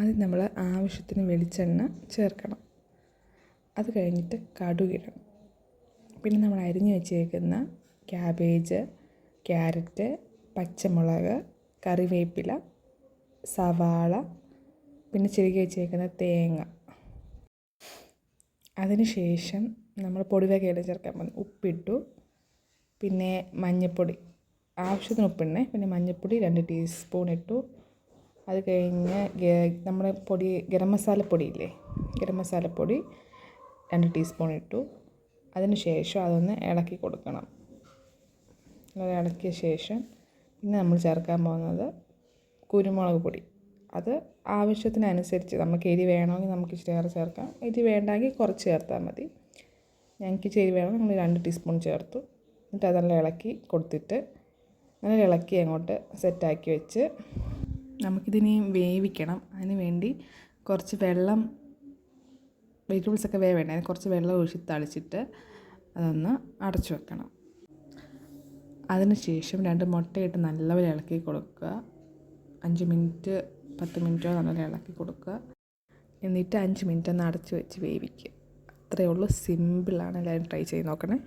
ആദ്യം നമ്മൾ ആവശ്യത്തിന് വെളിച്ചെണ്ണ ചേർക്കണം. അത് കഴിഞ്ഞിട്ട് കടുകിടണം. പിന്നെ നമ്മൾ അരിഞ്ഞ് വെച്ചേക്കുന്ന ക്യാബേജ് ക്യാരറ്റ് പച്ചമുളക് കറിവേപ്പില സവാള പിന്നെ ചെരുകി വെച്ചേക്കുന്ന തേങ്ങ. അതിനുശേഷം നമ്മൾ പൊടിവകയെല്ലാം ചേർക്കാൻ പോകുന്നു. ഉപ്പിട്ടു. പിന്നെ മഞ്ഞൾപ്പൊടി ആവശ്യത്തിന് ഉപ്പിടണേ. പിന്നെ മഞ്ഞൾപ്പൊടി രണ്ട് ടീസ്പൂൺ ഇട്ടു. അത് കഴിഞ്ഞ് നമ്മുടെ പൊടി ഗരം മസാലപ്പൊടി ഇല്ലേ ഗരം മസാലപ്പൊടി രണ്ട് ടീസ്പൂൺ ഇട്ടു അതിന് ശേഷം അതൊന്ന് ഇളക്കി കൊടുക്കണം. അത് ഇളക്കിയ ശേഷം പിന്നെ നമ്മൾ ചേർക്കാൻ പോകുന്നത് കുരുമുളക് പൊടി. അത് ആവശ്യത്തിനനുസരിച്ച് നമുക്ക് എരി വേണമെങ്കിൽ നമുക്ക് ഇച്ചിരി ഏറെ ചേർക്കാം. എരി വേണ്ടെങ്കിൽ കുറച്ച് ചേർത്താൽ മതി. ഞങ്ങൾക്ക് എരി വേണം നമ്മൾ രണ്ട് ടീസ്പൂൺ ചേർത്തു. എന്നിട്ട് അതെല്ലാം ഇളക്കി കൊടുത്തിട്ട് അങ്ങനെ ഇളക്കി അങ്ങോട്ട് സെറ്റാക്കി വെച്ച് നമുക്കിതിനെ വേവിക്കണം. അതിന് വേണ്ടി കുറച്ച് വെള്ളം വെജിറ്റബിൾസൊക്കെ വേവേണ്ട. അതിന് കുറച്ച് വെള്ളം ഒഴിച്ച് തളിച്ചിട്ട് അതൊന്ന് അടച്ചു വെക്കണം. അതിനുശേഷം രണ്ട് മുട്ടയിട്ട് നല്ലപോലെ ഇളക്കി കൊടുക്കുക. അഞ്ച് മിനിറ്റ് പത്ത് മിനിറ്റോ നല്ലപോലെ ഇളക്കി കൊടുക്കുക. എന്നിട്ട് അഞ്ച് മിനിറ്റ് ഒന്ന് അടച്ച് വെച്ച് വേവിക്കുക. അത്രയേ ഉള്ളൂ. സിമ്പിളാണ്. എല്ലാവരും ട്രൈ ചെയ്ത് നോക്കണേ.